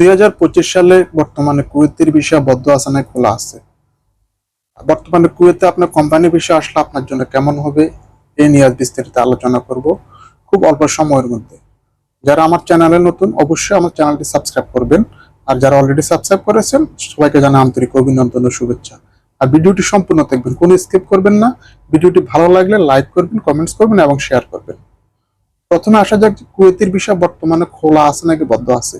দুই হাজার পঁচিশ সালে বর্তমানে কুয়েতের বিষয় বদ্ধ আসানায় খোলা আছে। বর্তমানে কুয়েতে আপনার কোম্পানি বিষয় আসলে আপনার জন্য কেমন হবে এই নিয়ে বিস্তারিত আলোচনা করব খুব অল্প সময়ের মধ্যে। যারা আমার চ্যানেলে নতুন, অবশ্যই আমার চ্যানেলটি সাবস্ক্রাইব করবেন। আর যারা অলরেডি সাবস্ক্রাইব করেছেন, সবাইকে জানা আন্তরিক অভিনন্দন ও শুভেচ্ছা। আর ভিডিওটি সম্পূর্ণ দেখবেন, কোনো স্কিপ করবেন না। ভিডিওটি ভালো লাগলে লাইক করবেন কমেন্টস করবেন এবং শেয়ার করবেন। প্রথমে আসা যাক কুয়েতের বিষয় বর্তমানে খোলা আছে নাকি বদ্ধ আছে।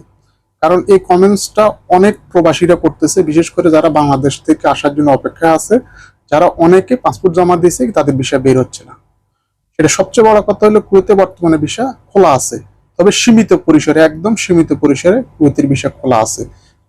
কারণ এই কমেন্টসটা অনেক প্রবাসীরা করতেছে, বিশেষ করে যারা বাংলাদেশ থেকে আসার জন্য অপেক্ষায় আছে, যারা অনেকে পাসপোর্ট জমা দিয়েছে তাদের বিষয় বের হচ্ছে না। সেটা সবচেয়ে বড় কথা হলো কুয়েতে বর্তমানে বিষয় খোলা আছে। তবে সীমিত পরিসরে, একদম সীমিত পরিসরে কুয়েতের বিষয় খোলা আছে।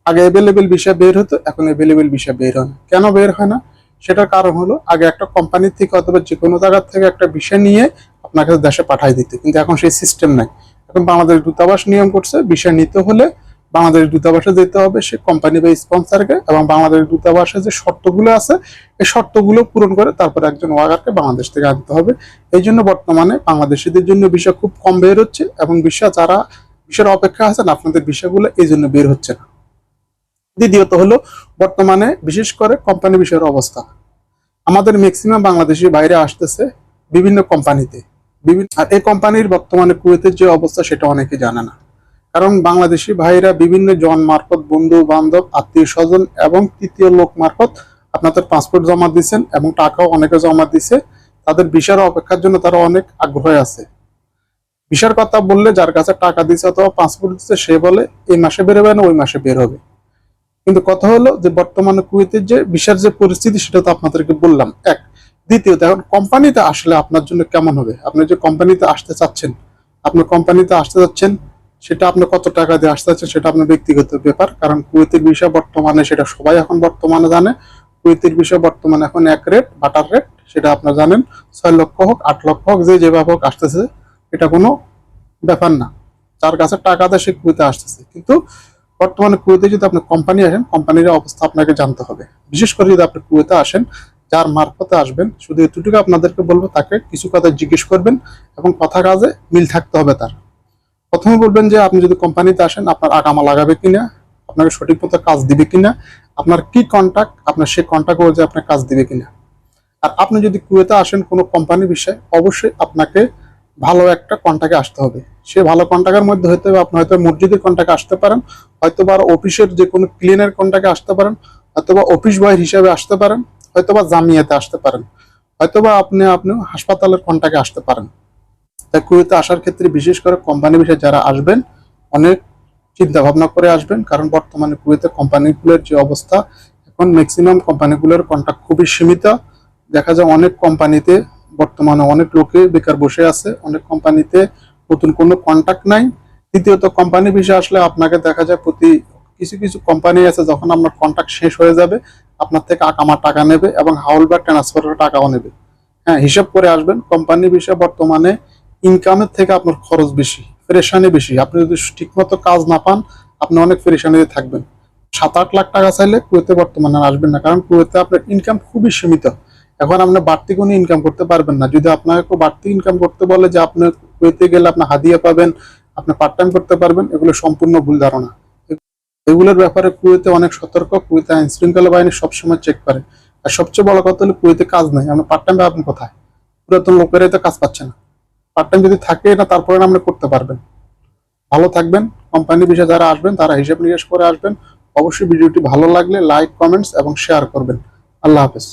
আগে অ্যাভেলেবেল বিষয় বের হতো, এখন অ্যাভেলেবেল বিষয় বের হয় কেন বের হয় না? সেটার কারণ হলো, আগে একটা কোম্পানি থেকে অথবা যে কোনো জায়গা থেকে একটা বিষয় নিয়ে আপনাকে দেশে পাঠাই দিতে, কিন্তু এখন সেই সিস্টেম নাই। এখন বাংলাদেশ দূতাবাস নিয়ম করছে বিষয় নিতে হলে বাংলাদেশ দূতাবাসে যেতে হবে, সে কোম্পানি বা স্পন্সরকে এবং বাংলাদেশ দূতাবাসে যে শর্তগুলো আছে, এই শর্তগুলো পূরণ করে তারপরে একজন ওয়াগারকে বাংলাদেশ থেকে আনতে হবে। এই জন্য বর্তমানে বাংলাদেশিদের জন্য বিষয় খুব কম বের হচ্ছে এবং বিষয় যারা বিষয়ের অপেক্ষা আছেন, আপনাদের বিষয়গুলো এই জন্য বের হচ্ছে না। দ্বিতীয়ত হলো, বর্তমানে বিশেষ করে কোম্পানি বিষয়ের অবস্থা। আমাদের ম্যাক্সিমাম বাংলাদেশি বাইরে আসতেছে বিভিন্ন কোম্পানিতে বিভিন্ন আর এই কোম্পানির বর্তমানে কুয়েতের যে অবস্থা, সেটা অনেকে জানে না। কারণ বাংলাদেশি ভাইরা বিভিন্ন জন মারফত বন্ধু, বান্ধব, আত্মীয় স্বজন এবং তৃতীয় লোক মারফত আপনাদের পাসপোর্ট জমা দিচ্ছেন এবং টাকাও অনেকে জমা দিছে তাদের ভিসার অপেক্ষার জন্য তারা অনেক আগ্রহে আছে। ভিসার কথা বললে যার কাছে টাকা দিচ্ছে অথবা পাসপোর্ট দিচ্ছে সে বলে, এই মাসে বেরোবে না, ওই মাসে বের হবে। কিন্তু কথা হলো যে বর্তমানে কুয়েতের যে ভিসার যে পরিস্থিতি, সেটা তো আপনাদেরকে বললাম। এক, দ্বিতীয়ত, এখন কোম্পানিতে আসলে আপনার জন্য কেমন হবে? আপনি যে কোম্পানিতে আসতে চাচ্ছেন, আপনি কোম্পানিতে আসতে যাচ্ছেন সেটা আপনি কত টাকা দিয়ে আসতে চাচ্ছেন সেটা আপনার ব্যক্তিগত ব্যাপার, কারণ কুয়েতের বিষয় বর্তমানে সেটা সবাই এখন বর্তমানে জানে। কুয়েতের বিষয় বর্তমানে এখন এক রেট বাটার রেট সেটা আপনারা জানেন, ছয় লক্ষ হোক, আট লক্ষ হোক, যে যেভাবে হোক আসতেছে, এটা কোনো ব্যাপার না। যার কাছে টাকা দেয়, সে কুয়েতে আসতেছে। কিন্তু বর্তমানে কুয়েতে যদি আপনি কোম্পানি আসেন কোম্পানির অবস্থা আপনাকে জানতে হবে। বিশেষ করে যদি আপনি কুয়েতে আসেন, যার মারফতে আসবেন, শুধু এতটুকু আপনাদেরকে বলব, তাকে কিছু কথা জিজ্ঞেস করবেন এবং কথা কাজে মিল থাকতে হবে তার। প্রথমে বলবেন যে আপনি যদি কোম্পানিতে আসেন, আপনার আগামা লাগাবে কিনা, আপনাকে সঠিক মতো কাজ দিবে কিনা, আপনার কি কন্ট্যাক্ট আপনার সেই কন্ট্যাক্ট অনুযায়ী আপনার কাজ দিবে কিনা। আর আপনি যদি কুয়েতে আসেন কোনো কোম্পানি বিষয়ে, অবশ্যই আপনাকে ভালো একটা কন্ট্যাক্টে আসতে হবে। সে ভালো কন্ট্যাক্টের মধ্যে হয়তো আপনি হয়তো মসজিদের কন্ট্যাক্টে আসতে পারেন, হয়তো বা অফিসের যে কোনো ক্লিনের কন্ট্যাক্টে আসতে পারেন, হয়তো বা অফিস বয়ের হিসাবে আসতে পারেন, হয়তো বা জামিয়াতে আসতে পারেন, হয়তো বা আপনি আপনি হাসপাতালের কন্ট্যাক্টে আসতে পারেন। তাই কুয়েতে আসার ক্ষেত্রে বিশেষ করে কোম্পানি বিষয়ে যারা আসবেন, অনেক চিন্তা ভাবনা করে আসবেন, কারণ বর্তমানে কুয়েতে কোম্পানিগুলোর যে অবস্থা, এখন ম্যাক্সিমাম কোম্পানিগুলোর কন্ট্যাক্ট খুবই সীমিত। দেখা যায় অনেক কোম্পানিতে বর্তমানে অনেক লোকে বেকার বসে আছে, অনেক কোম্পানিতে নতুন কোনো কন্ট্যাক্ট নাই। দ্বিতীয়ত, কোম্পানি বিষয়ে আসলে আপনাকে দেখা যায় প্রতি কিছু কিছু কোম্পানি আছে যখন আপনার কন্ট্যাক্ট শেষ হয়ে যাবে, আপনার থেকে আকামা টাকা নেবে এবং হাউল বা ট্রান্সফারের টাকাও নেবে। হ্যাঁ হিসাব করে আসবেন। কোম্পানি বিষয়ে বর্তমানে ইনকামের থেকে আপনার খরচ বেশি ফেরেশানি বেশি। আপনি যদি ঠিকমতো কাজ না পান, আপনি অনেক ফেরেশানিতে থাকবেন। সাত আট লাখ টাকা চাইলে কুয়েতে বর্তমানে আসবেন না, কারণ কুয়েতে আপনার ইনকাম খুবই সীমিত। এখন আপনি বাড়তি কোনো ইনকাম করতে পারবেন না। যদি আপনাকে বাড়তি ইনকাম করতে বলে যে আপনি কুয়েতে গেলে আপনি হাদিয়া পাবেন, আপনি পার্ট টাইম করতে পারবেন, এগুলো সম্পূর্ণ ভুল ধারণা। এগুলোর ব্যাপারে কুয়েতে অনেক সতর্ক, কুয়েতে আইন শৃঙ্খলা বাহিনী সবসময় চেক করে। আর সবচেয়ে বড় কথা হলো কুয়েতে কাজ নেই, আপনি পার্ট টাইম পাবেন কোথায়? পুরাতন লোকেরাই তো কাজ পাচ্ছে না। পার্ট টাইম যদি থাকে, এটা তারপরে আপনি করতে পারবেন। ভালো থাকবেন। কোম্পানি বিষয়ে যারা আসবেন, তারা হিসাব নিকাশ করে আসবেন। অবশ্যই ভিডিওটি ভালো লাগলে লাইক কমেন্টস এবং শেয়ার করবেন। আল্লাহ হাফেজ।